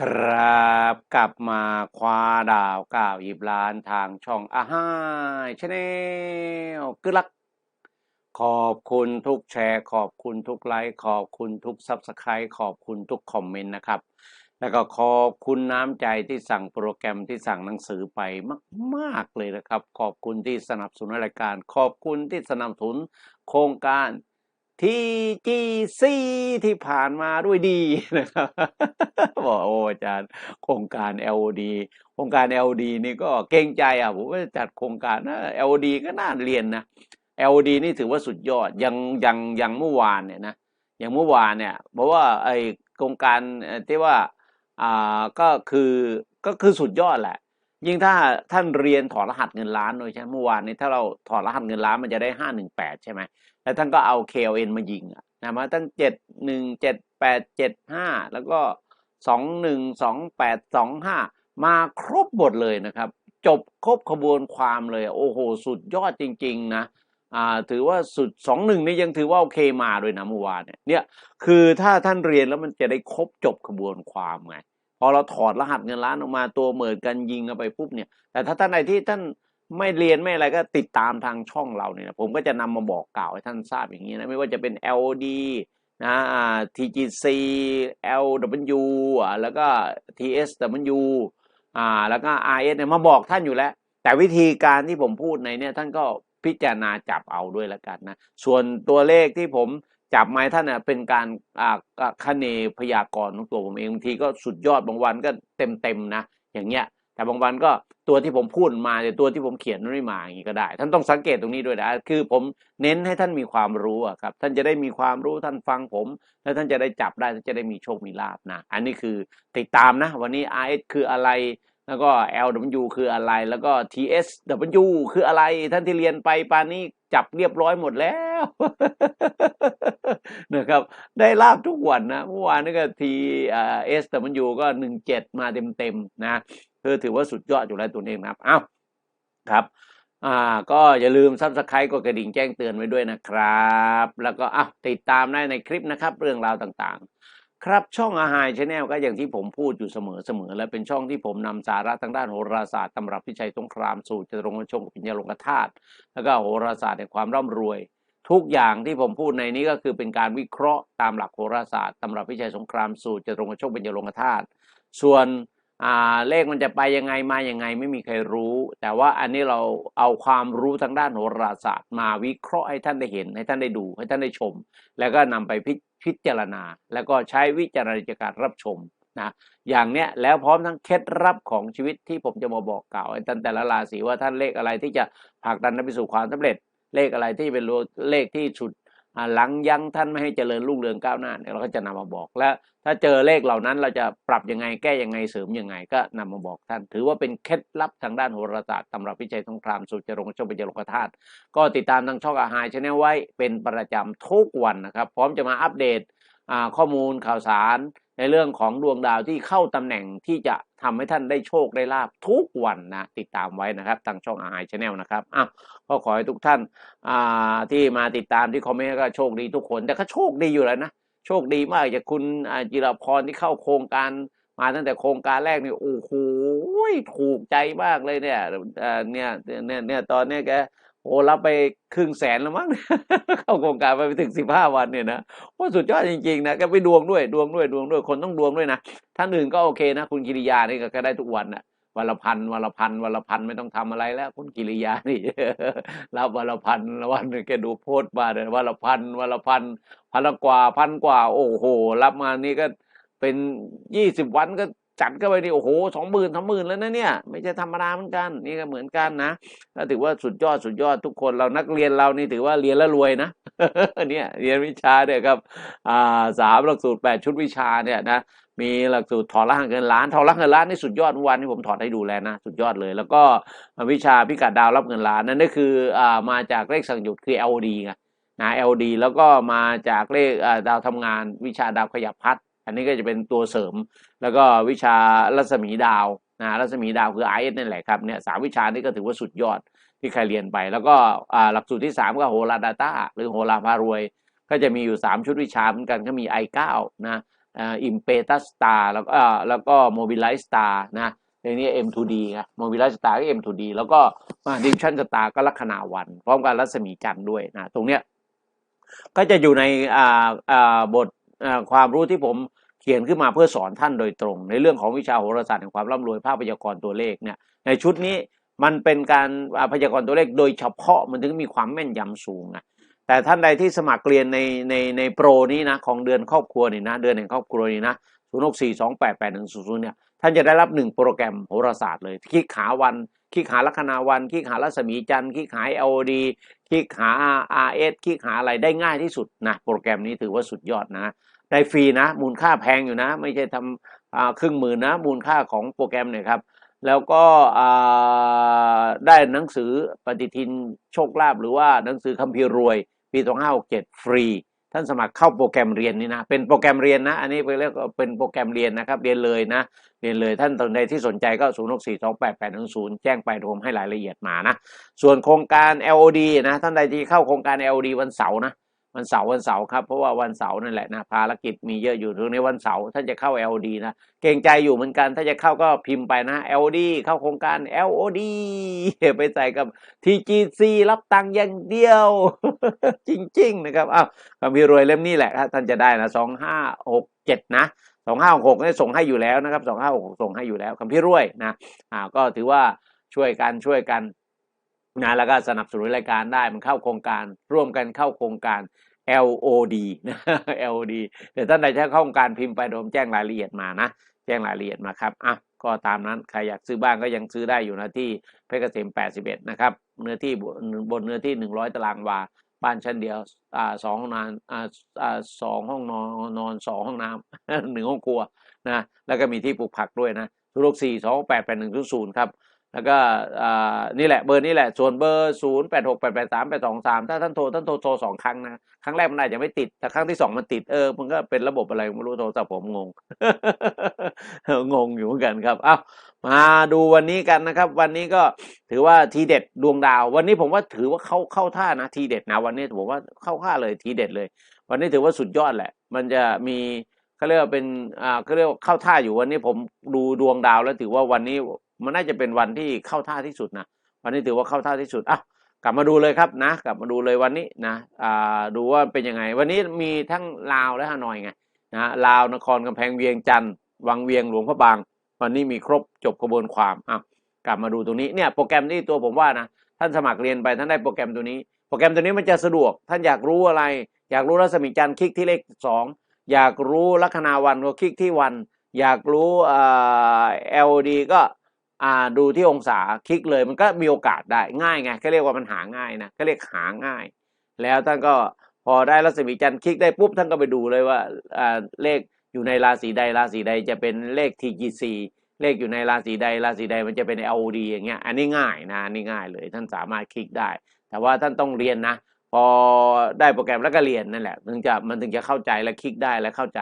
ครับกลับมาคว้าดาวเก้าหยิบล้านทางช่องอาหายชาแนลกึลัก ขอบคุณทุกแชร์ ขอบคุณทุกไลค์ขอบคุณทุกซับสไครต์ขอบคุณทุกคอมเมนต์นะครับ แล้วก็ขอบคุณน้ำใจที่สั่งโปรแกรมที่สั่งหนังสือไปมาก ๆ เลยนะครับ ขอบคุณที่สนับสนุนรายการ ขอบคุณที่สนับสนุนโครงการ TGC ที่ผ่านมาด้วยดีนะครับบอกโอ้อาจารย์โครงการ LOD โครงการ LOD นี่ก็เกรงใจอะผมว่าจัดโครงการนะ LOD ก็น่าเรียนนะ LOD นี่ถือว่าสุดยอดยังยังยังเมื่อวานเนี่ยนะอย่างเมื่อวานเนี่ยเพราะว่าไอโครงการที่ว่าอ่าก็คือก็คือสุดยอดแหละ ยิ่งถ้าท่านเรียนถอดรหัสเงินล้านโดยใช่เมื่อวานนี้ถ้าเราถอดรหัสเงินล้านมันจะได้ห้าหนึ่งแปดใช่ไหม แล้วท่านก็เอา KLN มายิงอะนะมาตั้งเจ็ดหนึ่งเจ็ดแปดเจ็ดห้าแล้วก็สองหนึ่งสองแปดสองห้ามาครบหมดเลยนะครับ จบครบขบวนความเลย โอ้โห สุดยอดจริง ๆ นะถือว่าสุดสองหนึ่งนี่ยังถือว่าโอเคมาด้วยนะเมื่อวานเนี่ยเนี่ยคือถ้าท่านเรียนแล้วมันจะได้ครบจบขบวนความไงพอเราถอดรหัสเงินล้านออกมาตัวเหมือนกันยิงเอาไปปุ๊บเนี่ย แต่ถ้าท่านใดที่ท่าน ไม่เรียนไม่อะไรก็ติดตามทางช่องเราเนี่ยผมก็จะนำมาบอกกล่าวให้ท่านทราบอย่างนี้นะไม่ว่าจะเป็น LD นะ TGC LW แล้วก็ TSW อ่าแล้วก็ RS เนี่ยมาบอกท่านอยู่แล้ว แต่วิธีการที่ผมพูดในเนี่ยท่านก็พิจารณาจับเอาด้วยละกันนะส่วนตัวเลขที่ผมจับมาท่านเน่ยเป็นการอ่าคเนพยากรณ์ของตัวผมเองบางทีก็สุดยอดบางวันก็เต็มเต็มๆนะอย่างเงี้ย แต่บางวันก็ตัวที่ผมพูดมาแต่ตัวที่ผมเขียนมันไม่มาอย่างนี้ก็ได้ ท่านต้องสังเกตตรงนี้ด้วยนะคือผมเน้นให้ท่านมีความรู้ครับ ท่านจะได้มีความรู้ท่านฟังผม แล้วท่านจะได้จับได้ท่านจะได้มีโชคมีลาบนะอันนี้คือติดตามนะ วันนี้ RS คืออะไร แล้วก็ LW คืออะไร แล้วก็ TSW คืออะไร ท่านที่เรียนไปปานนี้จับเรียบร้อยหมดแล้วนะครับ ได้ลาบทุกวันนะเมื่อวานนี่ก็ T อ่า SW ก็หนึ่งเจ็ดมาเต็มๆนะ คือถือว่าสุดยอดอยู่แล้วตัวเองนะครับอ้าวครับ อ่า ก็อย่าลืมซับสไครต์กดกระดิ่งแจ้งเตือนไว้ด้วยนะครับ แล้วก็อะติดตามได้ในคลิปนะครับ เรื่องราวต่างๆ ครับช่องอาหารชาแนลก็อย่างที่ผมพูดอยู่เสมอๆและเป็นช่องที่ผมนำสาระทางด้านโหราศาสตร์ตำรับพิชัยสงครามสู่จตุรงค์ชงปิญญาลงกธาตุแล้วก็โหราศาสตร์แห่งความร่ำรวยทุกอย่างที่ผมพูดในนี้ก็คือเป็นการวิเคราะห์ตามหลักโหราศาสตร์ตำรับพิชัยสงครามสู่จตุรงค์ชงปิญญาลงกธาตุส่วน เลขมันจะไปยังไงมายังไงไม่มีใครรู้ แต่ว่าอันนี้เราเอาความรู้ทางด้านโหราศาสตร์ มาวิเคราะห์ให้ท่านได้เห็น ให้ท่านได้ดู ให้ท่านได้ชม แล้วก็นำไปพิพิจารณา แล้วก็ใช้วิจารณญาณรับชมนะอย่างเนี้ยแล้วพร้อมทั้งเคล็ดลับของชีวิตที่ผมจะมาบอกกล่าวให้ท่านแต่ละราศีว่าท่านเลขอะไรที่จะผลักดันไปสู่ความสำเร็จ เลขอะไรที่เป็นเลขที่ฉุดหลังยั้งท่านไม่ให้เจริญรุ่งเรืองก้าวหน้าเนี่ยเราก็จะนำมาบอกและ ถ้าเจอเลขเหล่านั้นเราจะปรับยังไงแก้ยังไงเสริมยังไงก็นำมาบอกท่าน ถือว่าเป็นเคล็ดลับทางด้านโหราศาสตร์ตำรับวิจัยสงครามสู่จรงชมเป็นจรกธาตุก็ติดตามทางช่องอาหารชาแนลไว้เป็นประจำทุกวันนะครับ พร้อมจะมาอัปเดตข้อมูลข่าวสารในเรื่องของดวงดาวที่เข้าตำแหน่งที่จะทำให้ท่านได้โชคได้ลาบทุกวันนะติดตามไว้นะครับทางช่องอาหารชาแนลนะครับอ้าวก็ขอให้ทุกท่านที่มาติดตามที่คอมเมนต์ก็โชคดีทุกคนแต่ก็โชคดีอยู่แล้วนะ โชคดีมากจากคุณจิรพรที่เข้าโครงการมาตั้งแต่โครงการแรกนี่โอ้โหถูกใจมากเลยเนี่ยเนี่ยเนี่ยเนี่ยตอนนี้แกโอ้รับไปครึ่งแสนแล้วมั้งเข้าโครงการไปถึงสิบห้าวันเนี่ยนะโอ้สุดยอดจริงๆนะแกไปดวงด้วยดวงด้วยดวงด้วยคนต้องดวงด้วยนะท่านอื่นก็โอเคนะ คุณกิริยานี่ก็ได้ทุกวันน่ะ วันละพันวันละพันวันละพันไม่ต้องทำอะไรแล้ว คุณกิริยานี่รับวันละพันวันหนึงแกดูโพสต์มาเนี่ยวันละพันวันละพันพันละกว่าพันกว่า โอ้โห รับมานี่ก็เป็นยี่สิบวันก็จัดก็ไปนี่โอ้โหสองหมื่นสองหมื่นแล้วนะเนี่ย ไม่ใช่ธรรมดาเหมือนกัน นี่ก็เหมือนกันนะก็ถือว่าสุดยอดสุดยอดทุกคนเรานักเรียนเรานี่ถือว่าเรียนแล้วรวยนะเนี่ยเรียนวิชาเนี่ยครับอ่าสามหลักสูตรแปดชุดวิชาเนี่ยนะ มีหลักสูตรถอดรหัสเงินล้านถอดรหัสเงินล้านนี่สุดยอดเมื่อวานที่ผมถอดให้ดูแลนะสุดยอดเลย แล้วก็วิชาพิกัดดาวรับเงินล้านนั่นก็คืออ่ามาจากเลขสั่งหยุดคือ LD ไงนะ LD แล้วก็มาจากเลขอ่าดาวทำงาน วิชาดาวขยับพัด อันนี้ก็จะเป็นตัวเสริม แล้วก็วิชารัศมีดาวนะรัศมีดาวคือ IS นั่นแหละครับเนี่ยสามวิชานี้ก็ถือว่าสุดยอดที่ใครเรียนไป แล้วก็อ่าหลักสูตรที่ 3 ก็โหราดาต้าหรือโหราพารวย ก็จะมีอยู่ 3 ชุดวิชาเหมือนกันก็มี I9 นะ อิมเปตัสสตาร์แล้วก็แล้วก็โมบิลไลสตาร์นะในนี้ M2D ไงโมบิลไลสตาร์ก็ M2D แล้วก็มาดิชั่นสตาร์ก็ลัคนาวัน พร้อมกับรัศมีจันทร์ด้วยนะตรงเนี้ยก็จะอยู่ในอ่าอ่าบทความรู้ที่ผมเขียนขึ้นมาเพื่อสอนท่านโดยตรง ในเรื่องของวิชาโหราศาสตร์แห่งความร่ำรวยภาพพยากรณ์ตัวเลขเนี่ยในชุดนี้มันเป็นการพยากรณ์ตัวเลขโดยเฉพาะมันถึงมีความแม่นยำสูงนะ แต่ท่านใดที่สมัครเรียนในในในโปรนี้นะของเดือนครอบครัวนี่นะเดือนแห่งครอบครัวนี่นะศูนย์หกสี่สองแปดแปดหนึ่งศูนย์เนี่ยท่านจะได้รับหนึ่งโปรแกรมโหราศาสตร์เลยคลิกหาวันคลิกหาลัคนาวันคลิกหารัศมีจันทร์คลิกหา LOD คลิกหา RS คลิกหาอะไรได้ง่ายที่สุดนะโปรแกรมนี้ถือว่าสุดยอดนะได้ฟรีนะมูลค่าแพงอยู่นะ ไม่ใช่ทำครึ่งหมื่นนะมูลค่าของโปรแกรมเนี่ยครับแล้วก็ได้หนังสือปฏิทินโชคลาภหรือว่าหนังสือคัมภีร์รวย ปี 2567 ฟรี ท่านสมัครเข้าโปรแกรมเรียนนี่นะ เป็นโปรแกรมเรียนนะ อันนี้เรียกเป็นโปรแกรมเรียนนะครับ เรียนเลยนะ เรียนเลย ท่านตอนใดที่สนใจก็ 0 6 4 2 8 8 1 0 แจ้งไปรวมให้รายละเอียดมานะ ส่วนโครงการ LOD นะ ท่านใดที่เข้าโครงการ LOD วันเสาร์นะ วันเสาร์วันเสาร์ครับเพราะว่าวันเสาร์นั่นแหละนะภารกิจมีเยอะอยู่ตรงในวันเสาร์ท่านจะเข้า LOD นะเกรงใจอยู่เหมือนกันถ้าจะเข้าก็พิมพ์ไปนะ LOD เข้าโครงการ LOD ไปใส่กับ TGC รับตังค์อย่างเดียว จริง ๆ นะครับอ้าวคัมภีร์รวยเล่มนี้แหละท่านจะได้นะสองห้าหกเจ็ดนะสองห้าหกส่งให้อยู่แล้วนะครับสองห้าหกส่งให้อยู่แล้วคัมภีร์รวยนะอ่าก็ถือว่าช่วยกันช่วยกันนะแล้วก็สนับสนุนรายการได้มันเข้าโครงการ ร่วมกันเข้าโครงการ LOD นะ LOD เดี๋ยวท่านใดจะเข้าโครงการพิมพ์ไปโดมแจ้งรายละเอียดมานะ แจ้งรายละเอียดมาครับอะก็ตามนั้นใครอยากซื้อบ้านก็ยังซื้อได้อยู่นะที่เพชรเกษม 81 นะครับ เนื้อที่บนเนื้อที่ 100 ตารางวา บ้านชั้นเดียวอ่าสองห้องนอนอ่าอ่าสองห้องนอนนอนสองห้องน้ำหนึ่งห้องครัวนะ แล้วก็มีที่ปลูกผักด้วยนะทุกสี่สองแปดแปดหนึ่งศูนย์ครับ แล้วก็อ่านี่แหละเบอร์นี้แหละ ส่วนเบอร์ศูนย์แปดหกแปดแปดสามแปดสองสามถ้าท่านโทรท่านโทรโทรสองครั้งนะ ครั้งแรกมันอาจจะไม่ติด แต่ครั้งที่สองมันติด เออ มันก็เป็นระบบอะไรไม่รู้โทรศัพท์ผมงง งงอยู่เหมือนกันครับ เอ้า มาดูวันนี้กันนะครับ วันนี้ก็ถือว่าทีเด็ดดวงดาว วันนี้ผมว่าถือว่าเข้าเข้าท่านะทีเด็ดนะ วันนี้ผมว่าเข้าท่าเลยทีเด็ดเลย วันนี้ถือว่าสุดยอดแหละ มันจะมีเขาเรียกว่าเป็น อ่าเขาเรียกว่าเข้าท่าอยู่วันนี้ผมดูดวงดาวแล้วถือว่าวันนี้ มันน่าจะเป็นวันที่เข้าท่าที่สุดนะวันนี้ถือว่าเข้าท่าที่สุดอะกลับมาดูเลยครับนะ กลับมาดูเลยวันนี้นะอ่าดูว่าเป็นยังไง วันนี้มีทั้งลาวและฮานอยไงนะลาวนครกำแพงเวียงจันทร์วังเวียงหลวงพระบาง วันนี้มีครบจบกระบวนความอะกลับมาดูตรงนี้เนี่ยโปรแกรมที่ตัวผมว่านะท่านสมัครเรียนไปท่านได้โปรแกรมตัวนี้ โปรแกรมตัวนี้มันจะสะดวก ท่านอยากรู้อะไร อยากรู้รัศมีจันทร์คลิกที่เลขสองอยากรู้ลัคนาวันก็คลิกที่วัน อยากรู้เอ่า LD ก็ อ่าดูที่องศาคลิกเลยมันก็มีโอกาสได้ง่ายไงก็เรียกว่ามันหาง่ายนะก็เรียกหาง่าย แล้วท่านก็พอได้รัศมีจันทร์คลิกได้ปุ๊บท่านก็ไปดูเลยว่าอ่าเลขอยู่ในราศีใดราศีใดจะเป็นเลข TGC เลขอยู่ในราศีใดราศีใดมันจะเป็น LOD อย่างเงี้ยอันนี้ง่ายนะอันนี่ง่ายเลยท่านสามารถคลิกได้ แต่ว่าท่านต้องเรียนนะ พอได้โปรแกรมแล้วก็เรียนนั่นแหละถึงจะมันถึงจะเข้าใจและคลิกได้และเข้าใจ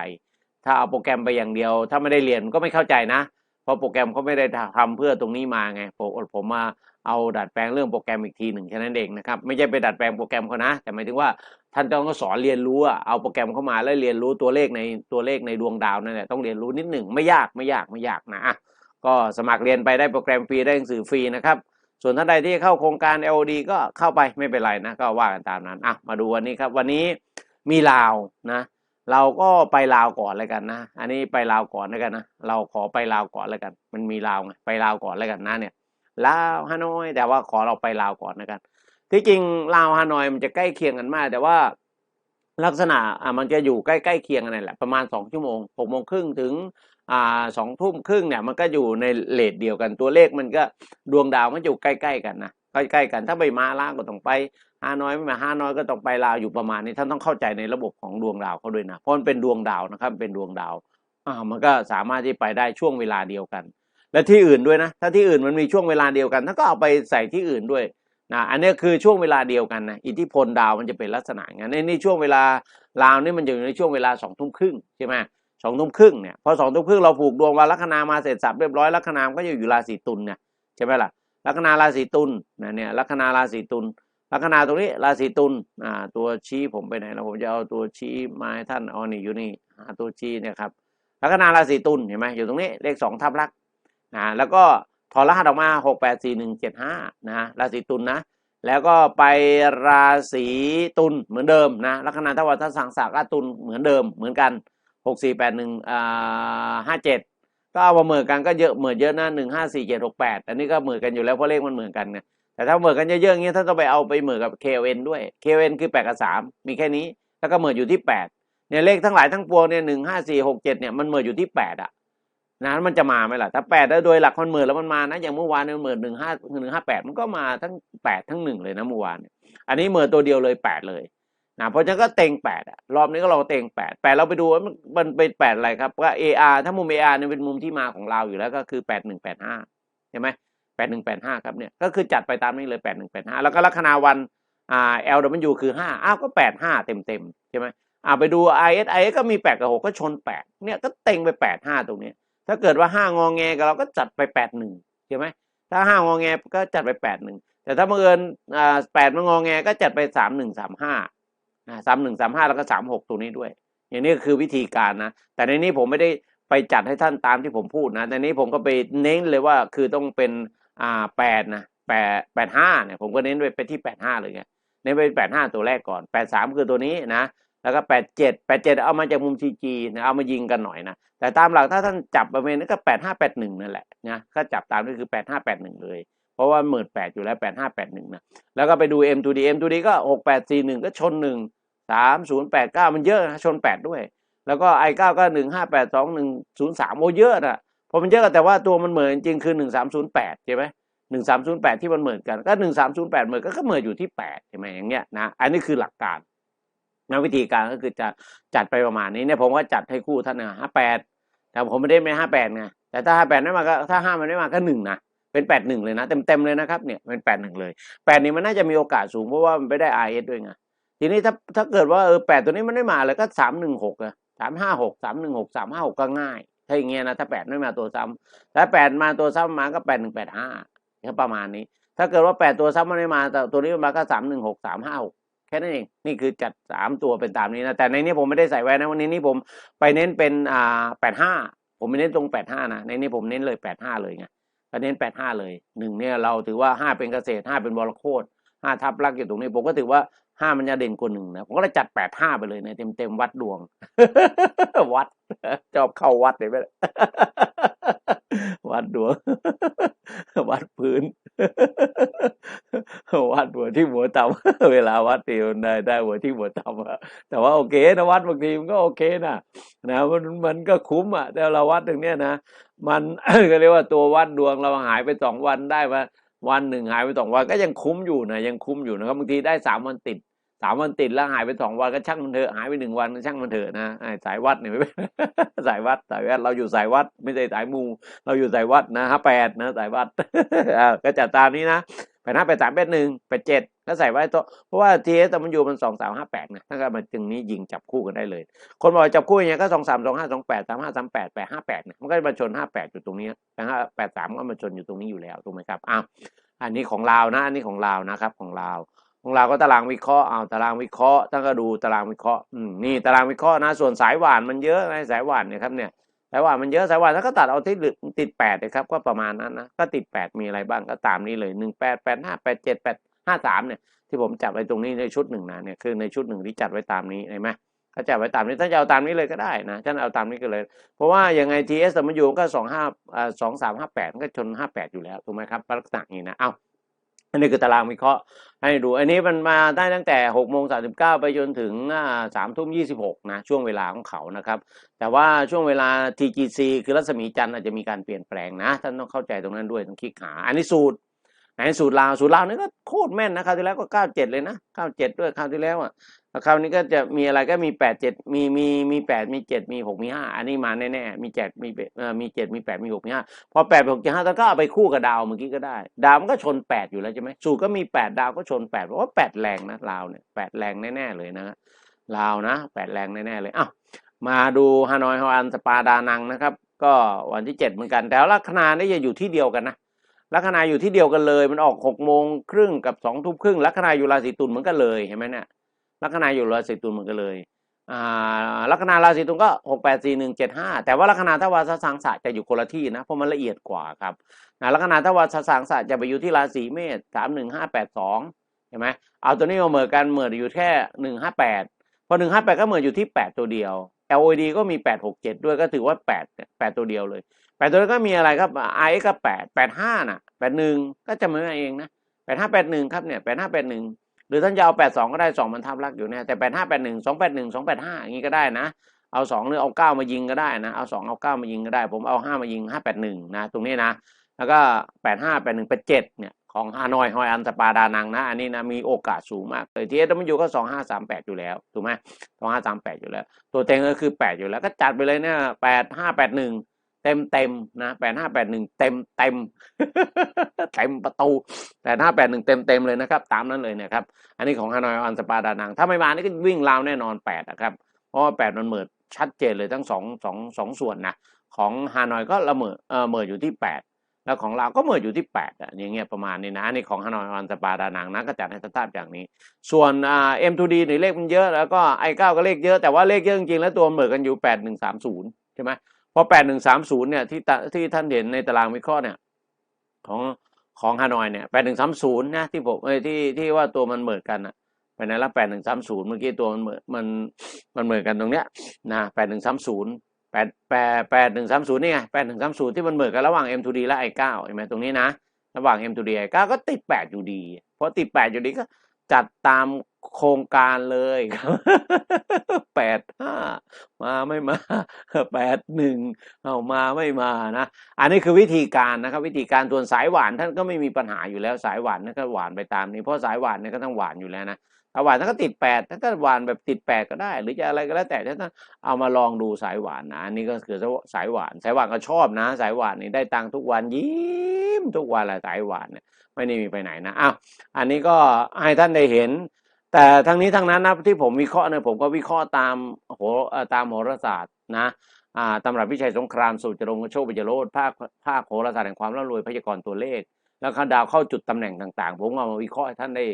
ถ้าเอาโปรแกรมไปอย่างเดียว ถ้าไม่ได้เรียนก็ไม่เข้าใจนะ เพราะโปรแกรมเขาไม่ได้ทำเพื่อตรงนี้มาไงผมผมมาเอาดัดแปลงเรื่องโปรแกรมอีกทีหนึ่งแค่นั้นเองนะครับไม่ใช่ไปดัดแปลงโปรแกรมเขานะ แต่หมายถึงว่าท่านต้องสอนเรียนรู้อะเอาโปรแกรมเข้ามาแล้วเรียนรู้ตัวเลขในตัวเลขในดวงดาวนั่นแหละต้องเรียนรู้นิดหนึ่งไม่ยากไม่ยากไม่ยากนะอะก็สมัครเรียนไปได้โปรแกรมฟรีได้หนังสือฟรีนะครับส่วนท่านใดที่เข้าโครงการ LOD ก็เข้าไปไม่เป็นไรนะก็ว่ากันตามนั้นอะมาดูวันนี้ครับวันนี้มีลาวนะ เราก็ไปลาวก่อนเลยกันนะ อันนี้ไปลาวก่อนแล้วกันนะ เราขอไปลาวก่อนแล้วกัน มันมีลาวไง ไปลาวก่อนแล้วกันนะเนี่ย ลาวฮานอย แต่ว่าขอเราไปลาวก่อนแล้วกัน ที่จริงลาวฮานอยมันจะใกล้เคียงกันมาก แต่ว่าลักษณะอะมันจะอยู่ใกล้ๆเคียงกันนั่แหละ ประมาณสองชั่วโมงหกโมงครึ่งถึงอ่าสองทุ่มครึ่งเนี่ย มันก็อยู่ในเลทเดียวกัน ตัวเลขมันก็ดวงดาวมันอยู่ใกล้ๆกันนะ ใกล้ๆกัน ถ้าไปมาล่างก็ต้องไป ฮานอยไม่มาฮานอยก็ต้องไปลาวอยู่ประมาณนี้ท่านต้องเข้าใจในระบบของดวงดาวเขาด้วยนะเพราะมันเป็นดวงดาวนะครับเป็นดวงดาวอ่ามันก็สามารถที่ไปได้ช่วงเวลาเดียวกัน และที่อื่นด้วยนะ ถ้าที่อื่นมันมีช่วงเวลาเดียวกันท่านก็เอาไปใส่ที่อื่นด้วยนะอันนี้คือช่วงเวลาเดียวกันนะอิทธิพลดาวมันจะเป็นลักษณะอย่างนั้นในนี่ช่วงเวลาลาวนี่มันอยู่ในช่วงเวลาสองทุ่มครึ่งใช่ไหมสองทุ่มครึ่งเนี่ยพอสองทุ่มครึ่งเราผูกดวงวันลัคนามาเสร็จสับเรียบร้อยลัคนาก็จะอยู่ราศีตุลเนี่ยใช่ไหมล่ะลัคนาราศีตุลนะเนี่ยลัคนาราศีตุล ลัคนาตรงนี้ราศีตุลอ่าตัวชี้ผมไปไหนแล้วผมจะเอาตัวชี้มาให้ท่านเอานี่อยู่นี่หาตัวชี้เนี่ยครับลัคนาราศีตุลเห็นไหมอยู่ตรงนี้เลขสองทับลักนะแล้วก็ถอดรหัสออกมาหกแปดสี่หนึ่งเจ็ดห้านะราศีตุลนะ แล้วก็ไปราศีตุลเหมือนเดิมนะลัคนาทวัฒสังสากตุลเหมือนเดิมเหมือนกันหกสี่แปดหนึ่งอ่าห้าเจ็ดก็เอามาเหมือนกันก็เยอะเหมือนเยอะนะหนึ่งห้าสี่เจ็ดหกแปดอันนี้ก็เหมือนกันอยู่แล้วเพราะเลขมันเหมือนกันไง แต่ถ้าเหมือกันเยอะๆอย่างเงี้ยถ้าต้องไปเอาไปเหมือกับ KN ด้วย KN คือแปดกับสามมีแค่นี้ แล้วก็เหมือนอยู่ที่แปดเนี่ยเลขทั้งหลายทั้งปวงเนี่ยหนึ่งห้าสี่หกเจ็ดเนี่ยมันเหมือนอยู่ที่แปดอะนะมันจะมาไหมล่ะถ้าแปดแล้วโดยหลักมันเหมือนแล้วมันมานะอย่างเมื่อวานเนี่ยเหมือนหนึ่งห้าหนึ่งห้าแปดมันก็มาทั้งแปดทั้งหนึ่งเลยนะเมื่อวานอันนี้เหมือนตัวเดียวเลยแปดเลยนะเพราะฉะนั้นก็เต็งแปดอะรอบนี้ก็เราเต็งแปดแปดเราไปดูว่ามันมันเป็นแปดอะไรครับว่า AR ถ้ามุม AR เนี่ยเป็นมุมที่มาของเราอยู่แล้วก็คือแปดหนึ่งแปดห้าใช่ไหม แปดหนึ่งแปดห้าครับเนี่ยก็คือจัดไปตามนี้เลยแปดหนึ่งแปดห้าแล้วก็ลัคนาวันอ่า LW คือห้าอ้าวก็แปดห้าเต็มเต็มใช่ไหมอ่าไปดู IS IS ก็มีแปดกับหกก็ชนแปดเนี่ยก็เต็งไปแปดห้าตรงนี้ ถ้าเกิดว่าห้างอแงกับเราก็จัดไปแปดหนึ่งใช่ไหมถ้าห้างอแงก็จัดไปแปดหนึ่งแต่ถ้าบังเอิญอ่าแปดมันงอแงก็จัดไปสามหนึ่งสามห้าสามหนึ่งสามห้าแล้วก็สามหกตัวนี้ด้วย อย่างนี้ก็คือวิธีการนะ แต่ในนี้ผมไม่ได้ไปจัดให้ท่านตามที่ผมพูดนะ แต่นี้ผมก็ไปเน้นเลยว่าคือต้องเป็น อ่าแปดนะแปดแปดห้าเนี่ยผมก็เน้นไปไปที่แปดห้าเลยไงเน้นไปแปดห้าตัวแรกก่อนแปดสามคือตัวนี้นะแล้วก็แปดเจ็ดแปดเจ็ดเอามาจากมุมทีจีนะเอามายิงกันหน่อยนะแต่ตามหลักถ้าท่านจับประเมินก็แปดห้าแปดหนึ่งนั่นแหละนะก็จับตามนี่คือแปดห้าแปดหนึ่งเลย เพราะว่าหมื่นแปดอยู่แล้วแปดห้าแปดหนึ่งนะแล้วก็ไปดู M2D M2D ก็หกแปดสี่หนึ่งก็ชนหนึ่งสามศูนย์แปดเก้ามันเยอะนะชนแปดด้วย แล้วก็ i 9 ก็หนึ่งห้าแปดสองหนึ่งศูนย์สามโอเยอะนะ พอมันเยอะแต่ว่าตัวมันเหมือนจริงคือหนึ่งสามศูนย์แปดใช่ไหมหนึ่งสามศูนย์แปดที่มันเหมือนกันก็หนึ่งสามศูนย์แปดเหมือนก็เหมือนอยู่ที่แปดใช่ไหมอย่างเงี้ยนะอันนี้คือหลักการนะวิธีการก็คือจะจัดไปประมาณนี้เนี่ยผมก็จัดให้คู่ท่านนะห้าแปดแต่ผมไม่ได้ไม่ห้าแปดไงแต่ถ้าห้าแปดไม่มาก็ถ้าห้ามันไม่มาก็หนึ่งนะเป็นแปดหนึ่งเลยนะเต็มเต็มเลยนะครับเนี่ยเป็นแปดหนึ่งเลยแปดนี้มันน่าจะมีโอกาสสูงเพราะว่ามันไปได้ไอเอสด้วยไงทีนี้ถ้าถ้าเกิดว่าเออแปดตัวนี้มันไม่มาเลยก็สามหนึ่งหกอะสามห้าหกสามหนึ่งหกสามห้าหกก็ง่าย ถ้าอย่างเงี้ยนะถ้าแปดไม่มาตัวซ้ำถ้าแปดมาตัวซ้ำมาก็แปดหนึ่งแปดห้าแค่ประมาณนี้ ถ้าเกิดว่าแปดตัวซ้ำมันไม่มาแต่ตัวนี้มันมาก็สามหนึ่งหกสามห้าหกแค่นั้นเองนี่คือจัดสามตัวเป็นตามนี้นะแต่ในนี้ผมไม่ได้ใส่ไว้นะวันนี้นี่ผมไปเน้นเป็นอ่าแปดห้าผมไม่เน้นตรงแปดห้านะในนี้ผมเน้นเลยแปดห้าเลยไงก็เน้นแปดห้าเลยหนึ่งเนี่ยเราถือว่าห้าเป็นเกษตรห้าเป็นบรโคตห้าทับลักอยู่ตรงนี้ผมก็ถือว่า ห้ามันจะเด่นกว่าหนึ่งนะผมก็เลยจัดแปดห้าไปเลยในเต็มเต็มๆวัดดวง วัดชอบเข้าวัดเลยไหมวัดดวง วัดพื้น วัดหัวที่หัวต่ำเวลาวัดตีนได้ได้หัวที่หัวต่ำแต่ว่าโอเคนะวัดบางทีมันก็โอเคนะนะมันมันก็คุ้มอะแต่เราวัดตรงเนี้ยนะมันก็เรียกว่าตัววัดดวงเราหายไปสองวันได้มา วันหนึ่งหายไปสองวันก็ยังคุ้มอยู่นะยังคุ้มอยู่นะครับบางทีได้สามวันติดสามวันติดแล้วหายไปสองวันก็ช่างมันเถอะหายไปหนึ่งวันก็ช่างมันเถอะนะสายวัดเนี่ยไม่เป็นสายวัดสายวัดเราอยู่สายวัด ไม่ใช่สายมู เราอยู่สายวัดนะฮะแปดนะสายวัดก็จัดตามนี้นะ แปดห้าแปดสามแปดหนึ่งแปดเจ็ดก็ใส่ไว้ตัวเพราะว่าทีเอสมันอยู่มันสองสามห้าแปดนะถ้าก็มาจึงนี้ยิงจับคู่กันได้เลย คนบอกจับคู่อย่างเงี้ยก็สองสามสองห้าสองแปดสามห้าสามแปดแปดห้าแปดเนี่ยมันก็มาชนห้าแปดอยู่ตรงนี้แปดห้าแปดสามก็มาชนอยู่ตรงนี้อยู่แล้วถูกไหมครับอ้าวอันนี้ของเราวนะอันนี้ของเราวนะครับของเราวของเราวก็ตารางวิเคราะห์เอาตารางวิเคราะห์ท่านก็ดูตารางวิเคราะห์นี่ตารางวิเคราะห์นะ ส่วนสายหวานมันเยอะนะสายหวานเนี่ยครับเนี่ย สายหวานมันเยอะสายหวานถ้าก็ตัดเอาที่ติดแปดเลยครับ ก็ประมาณนั้นนะก็ติดแปดมีอะไรบ้างก็ตามนี้เลยหนึ่งแปดแปดห้าแปดเจ็ดแปดห้าสามเนี่ยที่ผมจับไว้ตรงนี้ในชุดหนึ่งนะเนี่ยคือในชุดหนึ่งที่จัดไว้ตามนี้เห็นไหมก็จัดไว้ตามนี้ถ้าจะเอาตามนี้เลยก็ได้นะท่านเอาตามนี้ก็เลย เพราะว่ายังไงทีเอสมันอยู่ก็สองห้าสองสามห้าแปดก็ชนห้าแปดอยู่แล้วถูกไหมครับลักษณะนี้นะเอา อันนี้คือตารางวิเคราะห์ให้ดู อันนี้มันมาได้ตั้งแต่หกโมงสามสิบเก้าไปจนถึงสามทุ่มยี่สิบหกนะช่วงเวลาของเขานะครับ แต่ว่าช่วงเวลา TGC คือรัศมีจันทร์อาจจะมีการเปลี่ยนแปลงนะ ท่านต้องเข้าใจตรงนั้นด้วยต้องคลิกหา อันนี้สูตร อันสูตรลาวสูตรลาวนี่ก็โคตรแม่นนะคราวที่แล้วก็เก้าเจ็ดเลยนะเก้าเจ็ดด้วยคราวที่แล้วอะคราวนี้ก็จะมีอะไรก็มีแปดเจ็ดมีมีมีแปดมีเจ็ดมีหกมีห้าอันนี้มาแน่ๆมีเจ็ดมีเอ่อมีเจ็ดมีแปดมีหกมีห้าพอแปดหกเจ็ดห้าท่าก็เอาไปคู่กับดาวเมื่อกี้ก็ได้ ดาวมันก็ชนแปดอยู่แล้วใช่ไหมสูตรก็มีแปดดาวก็ชนแปดเพราะว่าแปดแรงนะลาวเนี่ยแปดแรงแน่ๆเลยนะลาวนะแปดแรงแน่ๆเลยอ้าวมาดูฮานอยฮออันสปาดานังนะครับ ก็วันที่เจ็ดเหมือนกันแต่ลัคนานี่จะอยู่ที่เดียวกันนะ ลัคนาอยู่ที่เดียวกันเลย มันออกหกโมงครึ่งกับสองทุ่มครึ่งลัคนาอยู่ราศีตุลเหมือนกันเลยเห็นไหมเนี่ยลัคนาอยู่ราศีตุลเหมือนกันเลยอ่าลัคนาราศีตุลก็หกแปดสี่หนึ่งเจ็ดห้าแต่ว่าลัคนาทวารสังสะจะอยู่คนละที่นะเพราะมันละเอียดกว่าครับนะลัคนาทวารสังสะจะไปอยู่ที่ราศีเมษสามหนึ่งห้าแปดสองเห็นไหมเอาตัวนี้มาเหมือนกันเหมือนอยู่แค่หนึ่งห้าแปดพอหนึ่งห้าแปดก็เหมือนอยู่ที่แปดตัวเดียว LOD ก็มีแปดหกเจ็ดด้วยก็ถือว่าแปดแปดตัวเดียวเลยแปดตัวก็มีอะไรครับ I ก็แปดแปดห้าน่ะ แปดหนึ่งก็จะมือเองนะแปดห้าแปดหนึ่งครับเนี่ยแปดห้าแปดหนึ่งหรือท่านจะเอาแปดสองก็ได้สองมันทับลักอยู่เนี่ยแต่แปดห้าแปดหนึ่งสองแปดหนึ่งสองแปดห้าอย่างนี้ก็ได้นะ เอาสองหรือเอาเก้ามายิงก็ได้นะเอาสองเอาเก้ามายิงก็ได้ ผมเอาห้ามายิงห้าแปดหนึ่งนะตรงนี้นะ แล้วก็แปดห้าแปดหนึ่งแปดเจ็ดเนี่ยของฮานอยฮอยอันสปาดานังนะ อันนี้นะมีโอกาสสูงมากเลยทีเอสมันอยู่ก็สองห้าสามแปดอยู่แล้วถูกไหมสองห้าสามแปดอยู่แล้ว ตัวเต็งก็คือแปดอยู่แล้วก็จัดไปเลยเนี่ยแปดห้าแปดหนึ่ง เต็มเต็มนะแปดห้าแปดหนึ่งเต็มเต็มเต็มประตูแปดห้าแปดหนึ่งเต็มเต็มเลยนะครับ ตามนั้นเลยนะครับ อันนี้ของฮานอยอันสปาดานัง ถ้าไม่มานี่ก็วิ่งราวแน่นอนแปดนะครับ เพราะว่าแปดมันเหมิดชัดเจนเลยทั้งสองสองสองส่วนนะของฮานอยก็ละเมิดเออเหมิดอยู่ที่แปดแล้วของเราก็เหมิดอยู่ที่แปดอะอย่างเงี้ยประมาณนี้นะอันนี่ของฮานอยอันสปาดานังนะก็จัดให้ทราบอย่างนี้ ส่วนอ่า M2D นี่เลขมันเยอะแล้วก็ i9 ก็เลขเยอะแต่ว่าเลขเยอะจริงๆแล้วตัวเหมือนกันอยู่แปดหนึ่งสามศูนย์ใช่ไหม พอแปดหนึ่งสามศูนย์เนี่ยที่ที่ท่านเห็นในตารางวิเคราะห์เนี่ยของของฮานอยเนี่ยแปดหนึ่งสามศูนย์นะที่ผมเอ้ที่ที่ว่าตัวมันเหมือนกันอะไปในละแปดหนึ่งสามศูนย์เมื่อกี้ตัวมันเหมือนมันมันเหมือนกันตรงเนี้ยนะแปดหนึ่งสามศูนย์แปดแปดแปดหนึ่งสามศูนย์นี่ไงแปดหนึ่งสามศูนย์ที่มันเหมือนกันระหว่าง M2D และ i9 เห็นไหมตรงนี้นะ ระหว่าง M2D i9 ก็ติดแปดอยู่ดีเพราะติดแปดอยู่ดีก็จัดตาม โครงการเลยครับแปดห้ามาไม่มาแปดหนึ่งเอามาไม่มานะ อันนี้คือวิธีการนะครับ วิธีการส่วนสายหวานท่านก็ไม่มีปัญหาอยู่แล้วสายหวานนั่นก็หวานไปตามนี้เพราะสายหวานเนี่ยก็ต้องหวานอยู่แล้วนะถ้าหวานท่านก็ติดแปดท่านก็หวานแบบติดแปดก็ได้ หรือจะอะไรก็แล้วแต่ท่านเอามาลองดูสายหวานนะอันนี้ก็คือสายหวาน สายหวานก็ชอบนะ สายหวานนี่ได้ตังค์ทุกวันยิ้มทุกวันแหละสายหวานเนี่ยไม่ได้มีไปไหนนะอ้าวอันนี้ก็ให้ท่านได้เห็น แต่ทั้งนี้ทั้งนั้นนะที่ผมวิเคราะห์เนี่ยผมก็วิเคราะห์ตามโหตามโหราศาสตร์นะอ่าตำรับพิชัยสงครามสูตรจรงโชคปิจโรธภาคภาคโหราศาสตร์แห่งความร่ำรวยพยากรณ์ตัวเลข แล้วก็ดาวเข้าจุดตำแหน่งต่างๆ ผมเอามาวิเคราะห์ให้ท่านได้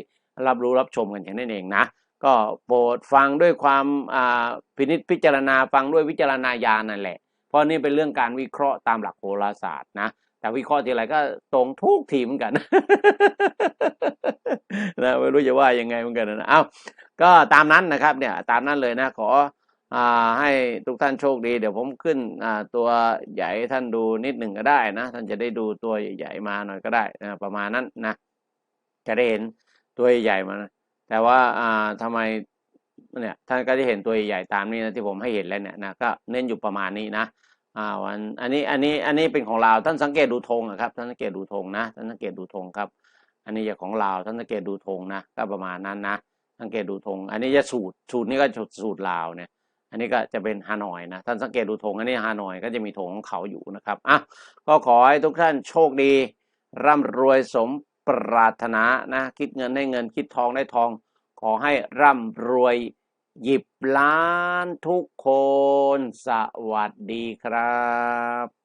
รับรู้รับชมกันอย่างนั้นเองนะก็โปรดฟังด้วยความอ่าพินิจพิจารณาฟังด้วยวิจารณญาณนั่นแหละ เพราะนี่เป็นเรื่องการวิเคราะห์ตามหลักโหราศาสตร์นะ แต่วิเคราะห์ทีไรก็ตรงทุกทีเหมือนกัน นะไม่รู้จะว่ายังไงเหมือนกันนะเอ้าก็ตามนั้นนะครับเนี่ยตามนั้นเลยนะ ขออให้ทุกท่านโชคดี เดี๋ยวผมขึ้นตัวใหญ่ให้ท่านดูนิดหนึ่งก็ได้นะ ท่านจะได้ดูตัวใหญ่ๆมาหน่อยก็ได้นะประมาณนั้นนะ จะได้เห็นตัวใหญ่มานะแต่ว่าอ่าทำไมเนี่ยท่านก็จะเห็นตัวใหญ่ตามนี้นะที่ผมให้เห็นแล้วเนี่ยนะก็เน้นอยู่ประมาณนี้นะอ่าวันอันนี้อันนี้อันนี้เป็นของเราท่านสังเกตดูธงอะครับท่านสังเกตดูธงนะท่านสังเกตดูธงครับ อันนี้จะของเราวท่านสังเกตดูธงนะก็ประมาณนั้นนะสังเกตดูธงอันนี้จะสูตรสูตรนี้ก็สูตรลาวเนี่ยอันนี้ก็จะเป็นฮานอยนะท่านสังเกตดูธงอันนี้ฮานอยก็จะมีธงของเขาอยู่นะครับอะก็ขอให้ทุกท่านโชคดี ร่ำรวยสมปรารถนานะคิดเงินได้เงินคิดทองได้ทอง ขอให้ร่ำรวยหยิบล้านทุกคน สวัสดีครับ